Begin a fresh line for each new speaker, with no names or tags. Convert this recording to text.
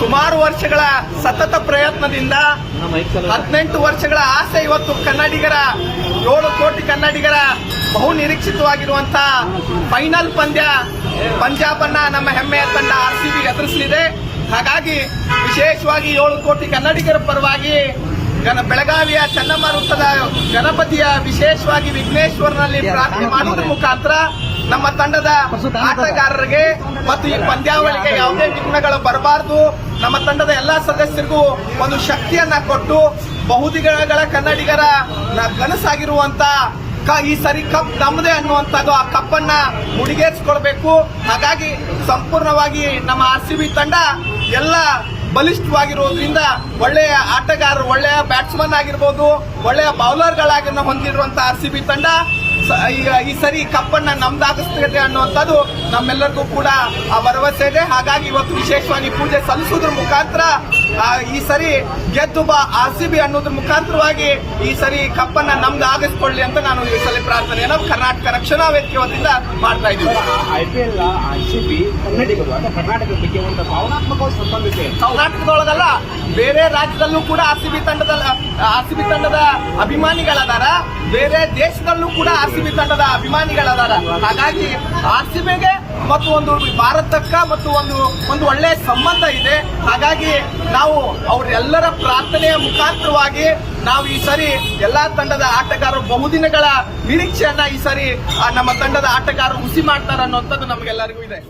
ಸುಮಾರು ವರ್ಷಗಳ ಸತತ ಪ್ರಯತ್ನದಿಂದ ಹದಿನೆಂಟು ವರ್ಷಗಳ ಆಸೆ ಇವತ್ತು ಕನ್ನಡಿಗರ, ಏಳು ಕೋಟಿ ಕನ್ನಡಿಗರ ಬಹು ನಿರೀಕ್ಷಿತವಾಗಿರುವಂತಹ ಫೈನಲ್ ಪಂದ್ಯ ಪಂಜಾಬ್ ಅನ್ನ ನಮ್ಮ ಹೆಮ್ಮೆಯ ತಂಡ ಆರ್ ಸಿ ಬಿ ಎದುರಿಸಲಿದೆ. ಹಾಗಾಗಿ ವಿಶೇಷವಾಗಿ ಏಳು ಕೋಟಿ ಕನ್ನಡಿಗರ ಪರವಾಗಿ ಗಣ ಬೆಳಗಾವಿಯ ವೃತ್ತದ ಗಣಪತಿಯ ವಿಶೇಷವಾಗಿ ವಿಘ್ನೇಶ್ವರನಲ್ಲಿ ಪ್ರಾರ್ಥನೆ ಮಾಡುವುದರ ಮುಖಾಂತರ ನಮ್ಮ ತಂಡದ ಆಟಗಾರರಿಗೆ ಮತ್ತು ಈ ಪಂದ್ಯಾವಳಿಗೆ ಯಾವುದೇ ವಿಘ್ನಗಳು ಬರಬಾರದು. ನಮ್ಮ ತಂಡದ ಎಲ್ಲಾ ಸದಸ್ಯರಿಗೂ ಒಂದು ಶಕ್ತಿಯನ್ನ ಕೊಟ್ಟು ಬಹುದಿಗಳ ಕನ್ನಡಿಗರ ನ- ಕನಸಾಗಿರುವಂತ ಈ ಸರಿ ಕಪ್ ನಮ್ಮದೇ ಅನ್ನುವಂಥದ್ದು ಆ ಕಪ್ಪನ್ನ ಮುಡಿಗೇರಿಸಿಕೊಳ್ಬೇಕು. ಹಾಗಾಗಿ ಸಂಪೂರ್ಣವಾಗಿ ನಮ್ಮ ಆರ್ ಸಿ ಬಿ ತಂಡ ಎಲ್ಲ ಬಲಿಷ್ಠವಾಗಿರುವುದರಿಂದ ಒಳ್ಳೆಯ ಆಟಗಾರರು ಒಳ್ಳೆಯ ಬ್ಯಾಟ್ಸ್ಮನ್ ಆಗಿರ್ಬೋದು, ಒಳ್ಳೆಯ ಬೌಲರ್ಗಳಾಗಿ ಹೊಂದಿರುವಂತಹ ಆರ್ ಸಿ ಬಿ ತಂಡ ಈ- ಸರಿ ಕಪ್ಪನ್ನ ನಮ್ದಾಗಿಸ್ತದೆ ಅನ್ನುವಂಥದ್ದು ನಮ್ಮೆಲ್ಲರಿಗೂ ಕೂಡ ಆ ಭರವಸೆ ಇದೆ. ಹಾಗಾಗಿ ಇವತ್ತು ವಿಶೇಷವಾಗಿ ಪೂಜೆ ಸಲ್ಲಿಸುವುದ್ರ ಮುಖಾಂತರ ಈ ಸರಿ ಗೆದ್ದು ಬಾ ಆರ್ ಸಿ ಬಿ ಅನ್ನೋದ್ರ ಮುಖಾಂತರವಾಗಿ ಈ ಸರಿ ಕಪ್ಪನ್ನ ನಮ್ದು ಆಗಿಸ್ಕೊಳ್ಳಿ ಅಂತ ನಾನು ಈ ಸಲ ಪ್ರಾರ್ಥನೆ ಕರ್ನಾಟಕ ರಕ್ಷಣಾ ವೇದಿಕೆ ವತಿಯಿಂದ ಮಾಡ್ತಾ ಇದ್ದೀವಿ.
I P L R C B ಕನ್ನಡಿಗರು ಕರ್ನಾಟಕಕ್ಕೆ ಒಂದು ಭಾವನಾತ್ಮಕವಾಗಿ ಸಂಬಂಧಿಸಿದೆ
ಕರ್ನಾಟಕದೊಳಗಲ್ಲ ಬೇರೆ ರಾಜ್ಯದಲ್ಲೂ ಕೂಡ ಆರ್ ಸಿ ಬಿ ತಂಡದ ಆರ್ ಸಿ ಬಿ ತಂಡದ ಅಭಿಮಾನಿಗಳದಾರ. ಬೇರೆ ದೇಶದಲ್ಲೂ ಕೂಡ ಆರ್ ಸಿ ಬಿ ತಂಡದ ಅಭಿಮಾನಿಗಳದಾರ. ಹಾಗಾಗಿ ಆರ್ ಸಿ ಬಿಗೆ ಮತ್ತು ಒಂದು ಭಾರತಕ್ಕ ಮತ್ತು ಒಂದು ಒಂದು ಒಳ್ಳೆಯ ಸಂಬಂಧ ಇದೆ. ಹಾಗಾಗಿ ನಾವು ಅವರೆಲ್ಲರ ಪ್ರಾರ್ಥನೆಯ ಮುಖಾಂತರವಾಗಿ ನಾವು ಈ ಸರಿ ಎಲ್ಲಾ ತಂಡದ ಆಟಗಾರರು ಬಹುದಿನಗಳ ನಿರೀಕ್ಷೆಯನ್ನ ಈ ಸರಿ ನಮ್ಮ ತಂಡದ ಆಟಗಾರರು ಹುಸಿ ಮಾಡ್ತಾರೆ ಅನ್ನೋಂಥದ್ದು ನಮಗೆಲ್ಲರಿಗೂ ಇದೆ.